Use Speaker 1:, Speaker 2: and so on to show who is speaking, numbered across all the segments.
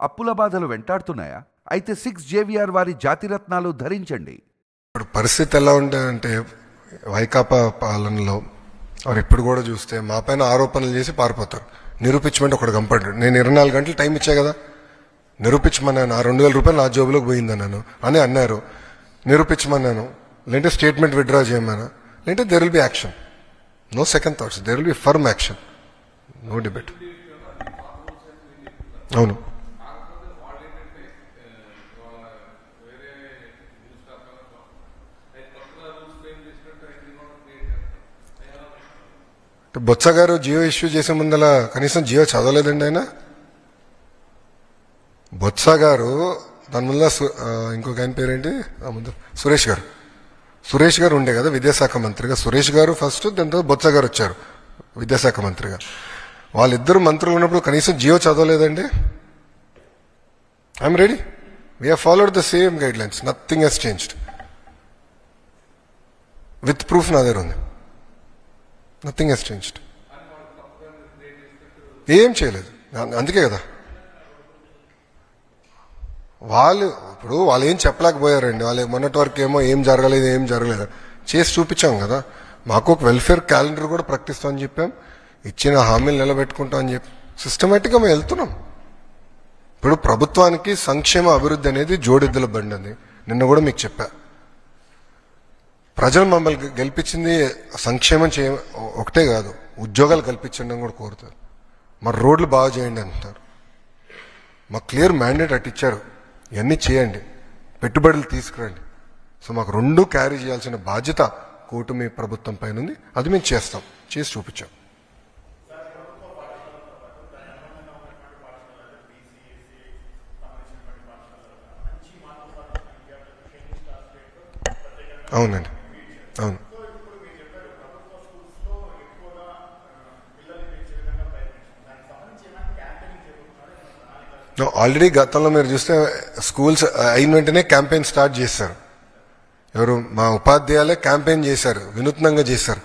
Speaker 1: అప్పుల బాధలు వెంటాడుతున్నాయా? అయితే సిక్స్ జేవిఆర్ వారి జాతిరత్నాలు ధరించండి.
Speaker 2: ఇప్పుడు పరిస్థితి ఎలా ఉంటుందంటే వైకాపా పాలనలో వారు ఇప్పుడు కూడా చూస్తే మా పైన ఆరోపణలు చేసి పారిపోతారు. నిరూపించమంటే ఒకటి కంపడ్డాడు నేను ఇరవై నాలుగు గంటలు టైం ఇచ్చా కదా? నిరూపించమన్నాను. ఆ రెండు వేల రూపాయలు నా జోబులోకి పోయిందన్నాను అని అన్నారు. నిరూపించమన్నాను. లేదంటే స్టేట్మెంట్ విత్డ్రా చేయమన్నా లేదంటే there will be action no second thoughts there will be firm action no debate అవును. బొత్స గారు జియో ఇష్యూ చేసే ముందల కనీసం జియో చదవలేదండి ఆయన. బొత్స గారు దాని ముందర సు- ఇంకొక ఆయన పేరేంటి? ఆ ముందు సురేష్ గారు. సురేష్ గారు ఉండే కదా విద్యాశాఖ మంత్రిగా. సురేష్ గారు ఫస్ట్ దాని తర్వాత బొత్స గారు వచ్చారు విద్యాశాఖ మంత్రిగా. వాళ్ళిద్దరు మంత్రులు ఉన్నప్పుడు కనీసం GO చదవలేదండి. I'm ready. We're followed the same guidelines nothing has changed with proof నా దగ్గర ఉంది. నథింగ్ హెస్ చేంజ్డ్ ఏం చేయలేదు. అందుకే కదా. వాళ్ళు ఇప్పుడు వాళ్ళు ఏం చెప్పలేకపోయారండి. వాళ్ళు మొన్నటి వరకు ఏమో ఏం జరగలేదు ఏం జరగలేదు. చేసి చూపించాం కదా. మాకు ఒక వెల్ఫేర్ క్యాలెండర్ కూడా ప్రకటిస్తామని చెప్పాం. ఇచ్చిన హామీలు నిలబెట్టుకుంటాం అని చెప్పి సిస్టమేటిక్గా మేము వెళ్తున్నాం. ఇప్పుడు ప్రభుత్వానికి సంక్షేమ అభివృద్ధి అనేది జోడెద్దుల బండి అని నిన్న కూడా మీకు చెప్పా. ప్రజలు మమ్మల్ని గెలిపించింది సంక్షేమం చేయ ఒకటే కాదు ఉద్యోగాలు కల్పించండి అని కూడా కోరుతారు. మరి రోడ్లు బాగా చేయండి అంటారు మాకు క్లియర్ మ్యాండేట్ అటు ఇచ్చారు ఇవన్నీ చేయండి పెట్టుబడులు తీసుకురండి. సో మాకు రెండు క్యారీ చేయాల్సిన బాధ్యత కూటమి ప్రభుత్వం పైన ఉంది అది మేము చేస్తాం చేసి చూపించాం. అవునండి. అవును. ఆల్రెడీ గతంలో మీరు చూస్తే స్కూల్స్ uh, అయిన వెంటనే క్యాంపెయిన్ స్టార్ట్ చేశారు. ఎవరు? మా ఉపాధ్యాయులే క్యాంపెయిన్ చేశారు వినూత్నంగా చేశారు.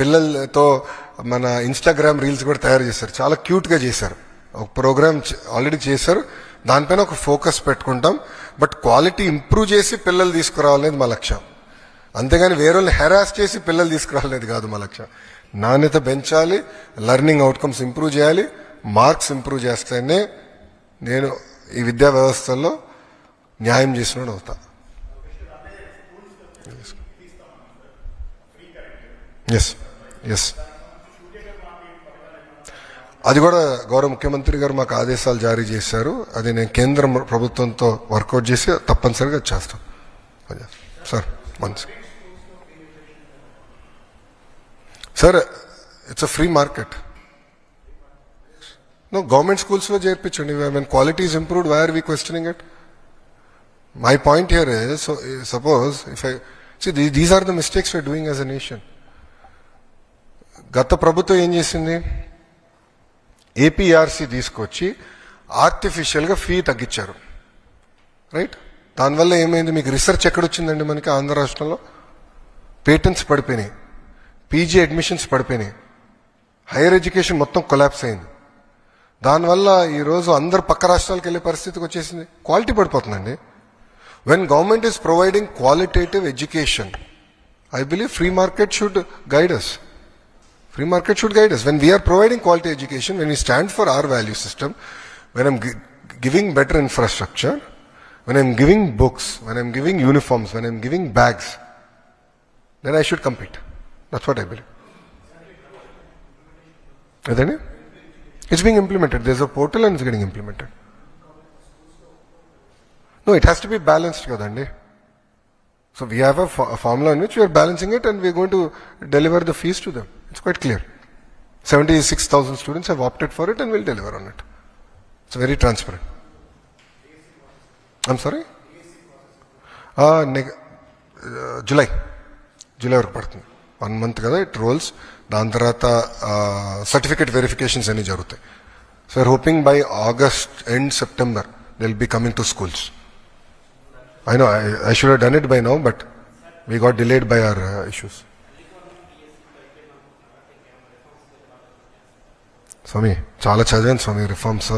Speaker 2: పిల్లలతో మన ఇన్స్టాగ్రామ్ రీల్స్ కూడా తయారు చేశారు. చాలా క్యూట్గా చేశారు. ఒక ప్రోగ్రామ్ ఆల్రెడీ చేశారు. దానిపైన ఒక ఫోకస్ పెట్టుకుంటాం. బట్ క్వాలిటీ ఇంప్రూవ్ చేసి పిల్లలు తీసుకురావాలనేది మా లక్ష్యం. అంతేగాని వేరే వాళ్ళని హెరాస్ చేసి పిల్లలు తీసుకురావాలనేది కాదు మా లక్ష్యం. నాణ్యత పెంచాలి లెర్నింగ్ అవుట్కమ్స్ ఇంప్రూవ్ చేయాలి మార్క్స్ ఇంప్రూవ్ చేస్తేనే నేను ఈ విద్యా వ్యవస్థలో న్యాయం చేసినోడు అవుతా. ఎస్ ఎస్ అది కూడా గౌరవ ముఖ్యమంత్రి గారు మాకు ఆదేశాలు జారీ చేశారు. అది నేను కేంద్ర ప్రభుత్వంతో వర్కౌట్ చేసి తప్పనిసరిగా చేస్తాం. సార్ మంచి sir it's a free market no government స్కూల్స్లో చేర్పించండి when quality is improved why are we questioning it my point here so suppose if I see these are the mistakes why doing as a nation గత ప్రభుత్వం ఏం చేసింది? APRC తీసుకొచ్చి ఆర్టిఫిషియల్గా fee తగ్గించారు. Right దానివల్ల ఏమైంది? మీకు రీసెర్చ్ ఎక్కడొచ్చిందండి మనకి ఆంధ్ర రాష్ట్రంలో? పేటెంట్స్ పడిపోయినాయి. పీజీ అడ్మిషన్స్ పడిపోయినాయి. హైయర్ ఎడ్యుకేషన్ మొత్తం కొలాప్స్ అయింది. దానివల్ల ఈరోజు అందరు పక్క రాష్ట్రాలకు వెళ్ళే పరిస్థితికి వచ్చేసింది. Quality పడిపోతుందండి. When government is providing qualitative education I believe free market should guide us free market should guide us when we're providing quality education when you stand for our value system when am giving better infrastructure when I'm giving books when I'm giving uniforms when I'm giving bags then I should complete That's what I believe. Isn't it? It's being implemented. There's a portal and it's getting implemented. No, it has to be balanced, Kadandi. So we have a, fo- a formula in which we are balancing it and we are going to deliver the fees to them. It's quite clear. 76,000 students have opted for it and will deliver on it. It's very transparent. I'm sorry? Uh, neg- uh, July July వరకు పడుతుంది one month కదా it rolls. దాని తర్వాత certificate verifications అన్ని జరుగుతాయి. So are hoping by August end September they'll be coming to schools I know I should done it by now but we got delayed by our issues Swami చాలా చదివాను స్వామి reforms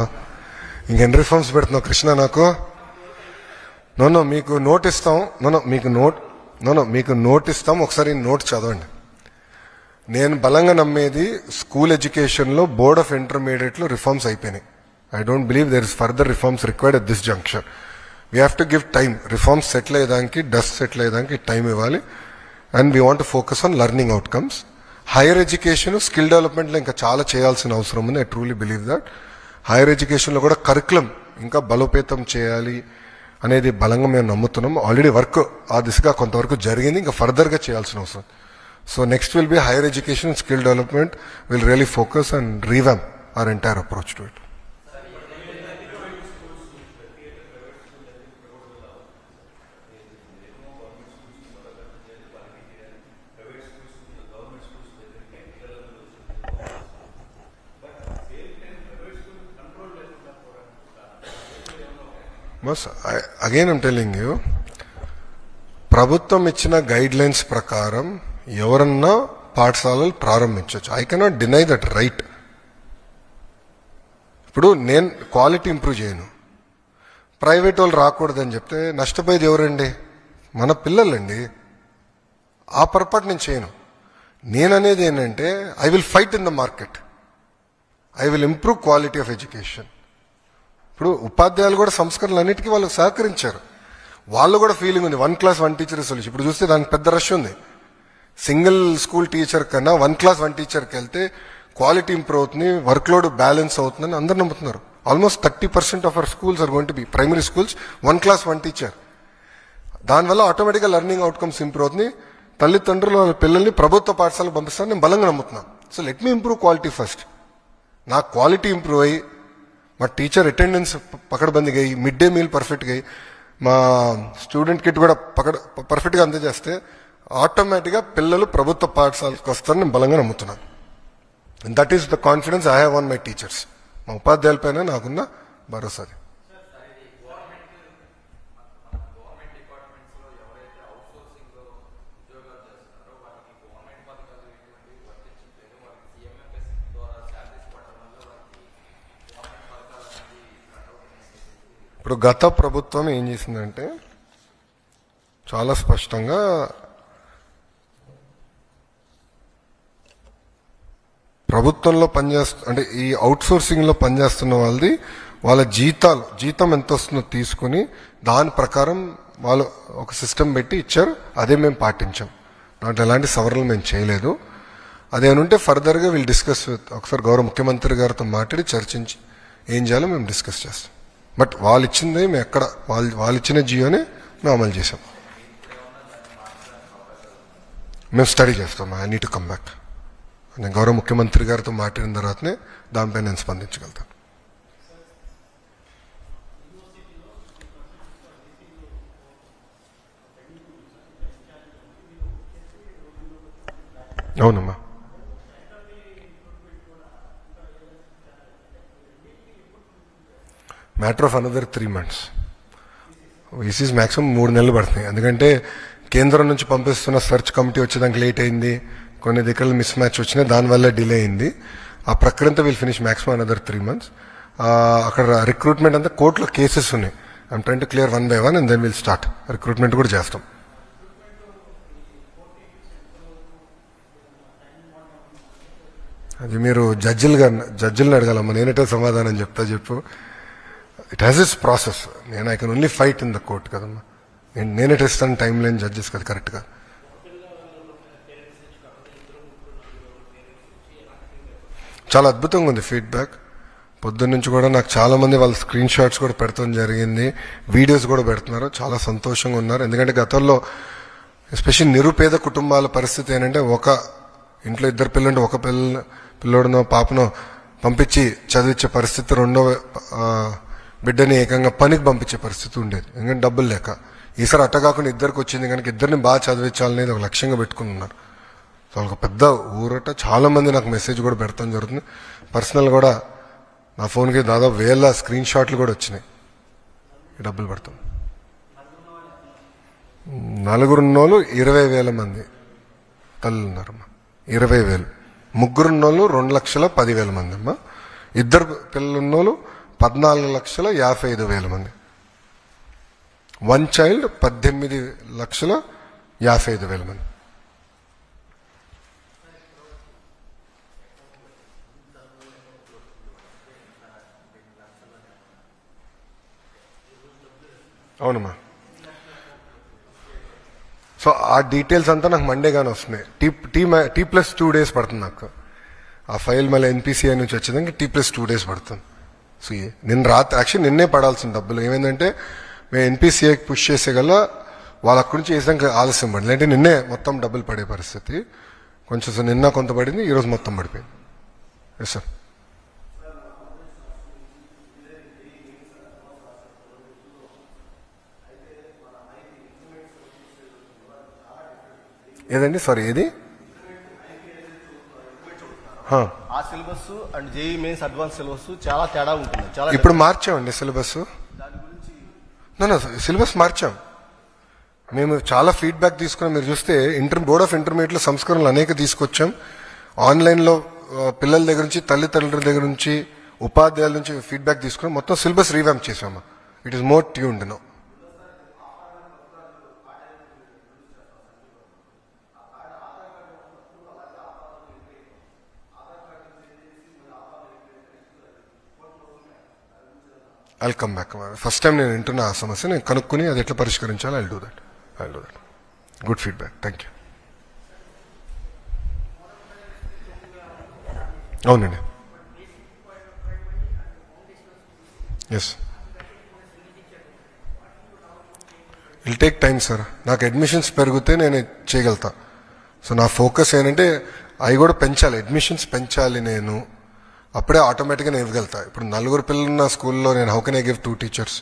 Speaker 2: ఇంకెన్ని reforms పెడుతున్నావు కృష్ణ నాకు? No no మీకు note ఇస్తాం. No no మీకు note no no మీకు నోట్ ఇస్తాం. ఒకసారి నోట్ చదవండి. నేను బలంగా నమ్మేది స్కూల్ ఎడ్యుకేషన్లో బోర్డ్ ఆఫ్ ఇంటర్మీడియట్లో రిఫార్మ్స్ అయిపోయినాయి. I don't believe there is further reforms required at this junction we have to give time reforms settle అయ్యేదానికి డస్ట్ సెటిల్ అయ్యేదానికి టైం ఇవ్వాలి. And we want focus on learning outcomes higher education skill డెవలప్మెంట్లో ఇంకా చాలా చేయాల్సిన అవసరం ఉంది. I truly believe that higher ఎడ్యుకేషన్లో కూడా కరికులం ఇంకా బలోపేతం చేయాలి అనేది బలంగా మేము నమ్ముతున్నాం. ఆల్రెడీ వర్క్ ఆ దిశగా కొంతవరకు జరిగింది. ఇంకా ఫర్దర్గా చేయాల్సిన అవసరం. so next will be higher education skill development will really focus and revamp our entire approach to it but again I'm telling you ప్రభుత్వం ఇచ్చిన గైడ్ లైన్స్ ప్రకారం ఎవరన్నా పాఠశాలలు ప్రారంభించవచ్చు I cannot deny that right ఇప్పుడు నేను క్వాలిటీ ఇంప్రూవ్ చేయను. Private వాళ్ళు రాకూడదని చెప్తే నష్టపోయేది ఎవరండి? మన పిల్లలండి. ఆ పొరపాటు నేను చేయను. నేననేది ఏంటంటే I will fight in the market I will improve quality of education ఇప్పుడు ఉపాధ్యాయులు కూడా సంస్కరణలు అన్నిటికీ వాళ్ళు సహకరించారు. వాళ్ళు కూడా ఫీలింగ్ ఉంది. One class one teacher solution ఇప్పుడు చూస్తే దానికి పెద్ద రష్ ఉంది. సింగిల్ స్కూల్ టీచర్ కన్నా వన్ క్లాస్ వన్ టీచర్కి వెళ్తే క్వాలిటీ ఇంప్రూవ్ అవుతుంది వర్క్ లోడ్ బ్యాలెన్స్ అవుతుందని అందరు నమ్ముతున్నారు. Almost thirty percent of our schools are going to be primary schools one class one teacher. దానివల్ల ఆటోమేటిక్గా లెర్నింగ్ అవుట్కమ్స్ ఇంప్రూవ్ అవుతుంది తల్లిదండ్రులు వాళ్ళ పిల్లల్ని ప్రభుత్వ పాఠశాలకు పంపిస్తారని నేను బలంగా నమ్ముతున్నాను. So let me improve quality first నా క్వాలిటీ ఇంప్రూవ్ అయ్యి మా టీచర్ అటెండెన్స్ పకడ్బందీగా అయ్యి మిడ్ డే మీల్ పర్ఫెక్ట్గా అయ్యి మా స్టూడెంట్ కిట్ కూడా పకడ్ పర్ఫెక్ట్గా అందజేస్తే ఆటోమేటిక్గా పిల్లలు ప్రభుత్వ పాఠశాలకు వస్తారని బలంగా నమ్ముతున్నాను. That is the confidence I have on my teachers మా ఉపాధ్యాయులపైన నాకున్న భరోసాది ఇప్పుడు గత ప్రభుత్వం ఏం చేసిందంటే చాలా స్పష్టంగా ప్రభుత్వంలో పనిచేస్తు అంటే ఈ అవుట్సోర్సింగ్లో లో పనిచేస్తున్న వాళ్ళది వాళ్ళ జీతాలు జీతం ఎంత వస్తుందో తీసుకుని దాని ప్రకారం వాళ్ళు ఒక సిస్టమ్ పెట్టి ఇచ్చారు అదే మేము పాటించాం. దాంట్లో ఎలాంటి సవరణలు మేము చేయలేదు. అదేమంటే ఫర్దర్గా వీళ్ళు డిస్కస్ విత్ ఒకసారి గౌరవ ముఖ్యమంత్రి గారితో మాట్లాడి చర్చించి ఏం చేయాలో మేము డిస్కస్ చేస్తాం. బట్ వాళ్ళు ఇచ్చింది మేము ఎక్కడ వాళ్ళు వాళ్ళు ఇచ్చిన జియోనే మేము అమలు చేసాం మేము స్టడీ చేస్తాం ఐ నీట్ కమ్ బ్యాక్. నేను గౌరవ ముఖ్యమంత్రి గారితో మాట్లాడిన తర్వాతనే దానిపై నేను స్పందించగలుగుతాను. అవునమ్మా. Matter of another three months ఈసీస్ maximum మూడు నెలలు పడుతున్నాయి ఎందుకంటే కేంద్రం నుంచి పంపిస్తున్న సెర్చ్ కమిటీ వచ్చేదానికి లేట్ అయింది. కొన్ని దగ్గర మిస్ మ్యాచ్ వచ్చినా దానివల్ల డిలే అయింది. ఆ ప్రక్రియంతా will finish maximum another three months అక్కడ రిక్రూట్మెంట్ అంతా కోర్టులో కేసెస్ ఉన్నాయి. I'm trying to clear one by one and then will start recruitment కూడా చేస్తాం. అది మీరు జడ్జిలుగా జడ్జిలను అడగాలమ్మా. నేనటే సమాధానం చెప్తా చెప్పు. ఇట్ హ్యాస్ ఇస్ ప్రాసెస్ నేను I can only fight in the court కదమ్మా. నేను నేనే ఇస్తాను టైం లేని జడ్జెస్ కదా కరెక్ట్గా చాలా అద్భుతంగా ఉంది ఫీడ్బ్యాక్ పొద్దున్న నుంచి కూడా నాకు చాలామంది వాళ్ళ స్క్రీన్ షాట్స్ కూడా పెడతాం జరిగింది. వీడియోస్ కూడా పెడుతున్నారు. చాలా సంతోషంగా ఉన్నారు. ఎందుకంటే గతంలో ఎస్పెషల్లీ నిరుపేద కుటుంబాల పరిస్థితి ఏంటంటే ఒక ఇంట్లో ఇద్దరు పిల్లలు ఒక పిల్ల పిల్లోడనో పాపనో పంపించి చదివించే పరిస్థితి రెండో బిడ్డని ఏకంగా పనికి పంపించే పరిస్థితి ఉండేది. ఎందుకంటే డబ్బులు లేక. ఈసారి అట్ట కాకుండా ఇద్దరికి వచ్చింది కనుక ఇద్దరిని బాగా చదివించాలనేది ఒక లక్ష్యంగా పెట్టుకుని ఉన్నారు. సో ఒక పెద్ద ఊరట. చాలామంది నాకు మెసేజ్ కూడా పెడతాం జరుగుతుంది. పర్సనల్ కూడా నా ఫోన్కి దాదాపు వేల స్క్రీన్ షాట్లు కూడా వచ్చినాయి. డబ్బులు పెడతాం. నలుగురున్నోళ్ళు ఇరవై వేల మంది తల్లులు ఉన్నారమ్మా ఇరవై వేలు. ముగ్గురున్నోళ్ళు రెండు లక్షల పదివేల మంది అమ్మా. ఇద్దరు పిల్లలు ఉన్నోళ్ళు పద్నాలుగు లక్షల యాభై ఐదు వేల మంది. వన్ చైల్డ్ పద్దెనిమిది లక్షల యాభై ఐదు వేల మంది. అవునమ్మా. సో ఆ డీటెయిల్స్ అంతా నాకు మండే కానీ వస్తున్నాయి. T T T plus two days పడుతుంది నాకు. ఆ ఫైల్ మళ్ళీ ఎన్పిసిఐ నుంచి వచ్చేదానికి టీ ప్లస్ టూ డేస్ పడుతుంది. సో నిన్న రాత్రి యాక్చువల్లీ నిన్నే పడాల్సిన డబ్బులు. ఏమైందంటే మేము ఎన్పిసిఐకి పుష్ చేసే గల వాళ్ళ అక్కడి నుంచి వేసాక ఆలస్యం పడింది. అంటే నిన్నే మొత్తం డబ్బులు పడే పరిస్థితి. కొంచెం నిన్న కొంత పడింది ఈరోజు మొత్తం పడిపోయింది. ఎస్ సార్ ఏదండి? సారీ ఏది.
Speaker 3: ఆ syllabus and JEE mains advance syllabus చాలా తేడా ఉంటుంది. చాలా
Speaker 2: ఇప్పుడు మార్చామండి సిలబస్. సిలబస్ మార్చాం. మేము చాలా ఫీడ్బ్యాక్ తీసుకున్నాం. మీరు చూస్తే ఇంటర్ బోర్డ్ ఆఫ్ ఇంటర్మీడియట్లో సంస్కరణలు అనేక తీసుకొచ్చాం. ఆన్లైన్లో ఆ, పిల్లల దగ్గర నుంచి తల్లిదండ్రుల దగ్గర నుంచి ఉపాధ్యాయుల నుంచి ఫీడ్బ్యాక్ తీసుకున్నాం. మొత్తం సిలబస్ రీవ్యాంప్ చేసాము it is more tuned no. I'll come back first time నేను వింటున్న ఆ సమస్య నేను కనుక్కుని అది ఎట్లా పరిష్కరించాలో I'll do that I'll do that good feedback thank you అవునండి. Yes will take time sir నాకు అడ్మిషన్స్ పెరిగితే నేను చేయగలుగుతా. సో నా ఫోకస్ ఏంటంటే అవి కూడా పెంచాలి. అడ్మిషన్స్ పెంచాలి నేను. అప్పుడే ఆటోమేటిక్గా నేను ఇవ్వగలుగుతా ఇప్పుడు నలుగురు పిల్లలు ఉన్న స్కూల్లో నేను how can I give two teachers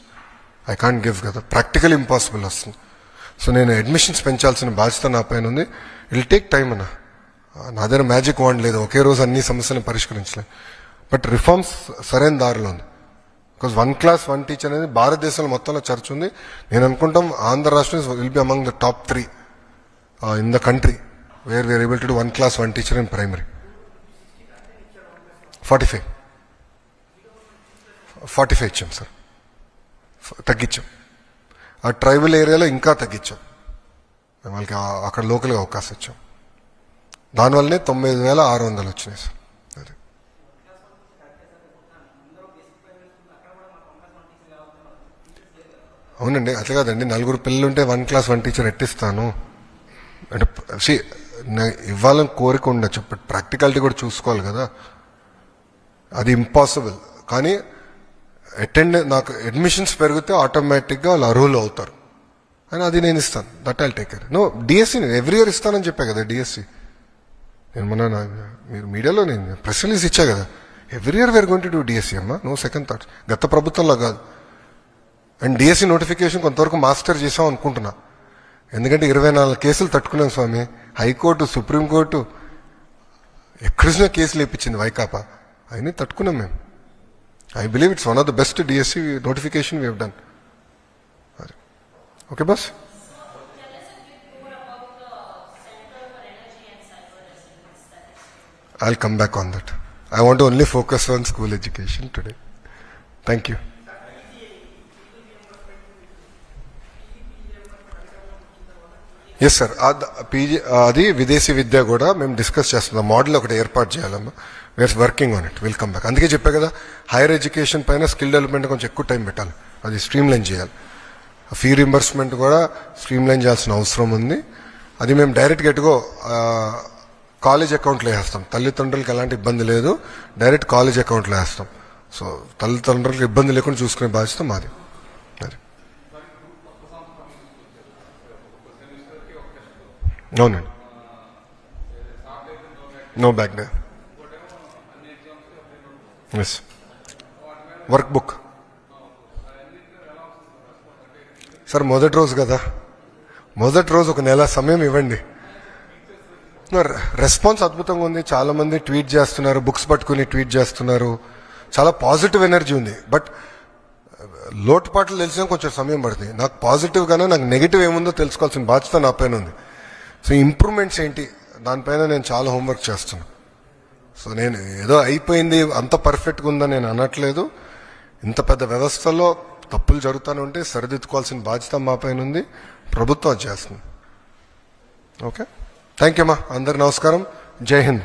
Speaker 2: I can't give కదా. ప్రాక్టికల్ ఇంపాసిబుల్ వస్తుంది. సో నేను అడ్మిషన్స్ పెంచాల్సిన బాధ్యత నా పైన ఉంది. ఇల్ టేక్ టైం అన్న. నా దగ్గర మ్యాజిక్ వాండ్ లేదు. ఒకే రోజు అన్ని సమస్యలను పరిష్కరించలేదు బట్ రిఫార్మ్స్ సరైన దారిలో ఉంది. Because one class one teacher అనేది భారతదేశంలో మొత్తంలో చర్చ ఉంది. నేను అనుకుంటాం ఆంధ్ర రాష్ట్రం will be among the top three in the country where we're able to do one class one teacher in primary forty five. Forty five ఇచ్చాం సార్. తగ్గించాం. ఆ ట్రైబల్ ఏరియాలో ఇంకా తగ్గించాం. మేము వాళ్ళకి అక్కడ లోకల్గా అవకాశం ఇచ్చాం. దానివల్లనే తొమ్మిది వేల ఆరు వందలు వచ్చినాయి సార్. అది. అవునండి అట్లా కాదండి. నలుగురు పిల్లలు ఉంటే వన్ క్లాస్ వన్ టీచర్ ఎట్టిస్తాను? అంటే ఇవ్వాలని కోరిక ఉండొచ్చు బట్ ప్రాక్టికాలిటీ కూడా చూసుకోవాలి కదా. అది ఇంపాసిబుల్ కానీ అటెండ్ నాకు అడ్మిషన్స్ పెరిగితే ఆటోమేటిక్గా వాళ్ళు అర్హులు అవుతారు. అని అది నేను ఇస్తాను. That I'll take care no DSC నేను ఎవ్రీ ఇయర్ ఇస్తానని చెప్పా కదా డిఎస్సి నేను మొన్న నా- మీరు మీడియాలో నేను ప్రెస్ రిలీజ్ ఇచ్చా కదా. Every year we're going to do DSC అమ్మా. నో సెకండ్ థాట్స్ గత ప్రభుత్వంలో కాదు. అండ్ డిఎస్సి నోటిఫికేషన్ కొంతవరకు మాస్టర్ చేసాం అనుకుంటున్నా. ఎందుకంటే ఇరవై నాలుగు కేసులు తట్టుకున్నాం స్వామి. హైకోర్టు సుప్రీంకోర్టు ఎక్కడిసిన కేసులు ఇప్పించింది వైకాపా. అయినా తట్టుకున్నాం మేము I believe it's one of the best DSC notification we done okay bus I'll come back on that. I want to only focus on school education today. Thank you. Yes sir PG అది విదేశీ విద్య కూడా మేము discuss చేస్తున్నాం model ఒకటి ఏర్పాటు చేయాలమ్మా we're working on it will come back అందుకే చెప్పా కదా హైయర్ ఎడ్యుకేషన్ పైన స్కిల్ డెవలప్మెంట్ కొంచెం ఎక్కువ టైం పెట్టాలి. అది స్ట్రీమ్ లైన్ చేయాలి ఫీ రింబర్స్మెంట్ కూడా స్ట్రీమ్ లైన్ చేయాల్సిన అవసరం ఉంది. అది మేము డైరెక్ట్గా ఎటుగో కాలేజ్ అకౌంట్లో వేస్తాం. తల్లిదండ్రులకు ఎలాంటి ఇబ్బంది లేదు. డైరెక్ట్ కాలేజ్ అకౌంట్లో వేస్తాం. సో తల్లిదండ్రులకు ఇబ్బంది లేకుండా చూసుకునే బాధ్యత మాది. అవునండి. No bag day yes workbook sir మొదటి రోజు కదా. మొదటి రోజు ఒక నెల సమయం ఇవ్వండి. రెస్పాన్స్ అద్భుతంగా ఉంది. చాలామంది ట్వీట్ చేస్తున్నారు బుక్స్ పట్టుకుని ట్వీట్ చేస్తున్నారు. చాలా పాజిటివ్ ఎనర్జీ ఉంది. బట్ లోటుపాట్లు తెలిసిన కొంచెం సమయం పడుతుంది. నాకు పాజిటివ్ గానే నాకు నెగిటివ్ ఏముందో తెలుసుకోవాల్సిన బాధ్యత నా పైన ఉంది. సో ఇంప్రూవ్మెంట్స్ ఏంటి? దానిపైన నేను చాలా హోంవర్క్ చేస్తున్నాను. సో నేను ఏదో అయిపోయింది అంత పర్ఫెక్ట్గా ఉందని నేను అనట్లేదు. ఇంత పెద్ద వ్యవస్థలో తప్పులు జరుగుతూనే ఉంటే సరిదిద్దుకోవాల్సిన బాధ్యత మా పైన ఉంది. ప్రభుత్వం చేస్తుంది. ఓకే? థ్యాంక్ యూ అమ్మా అందరు నమస్కారం. జై హింద్.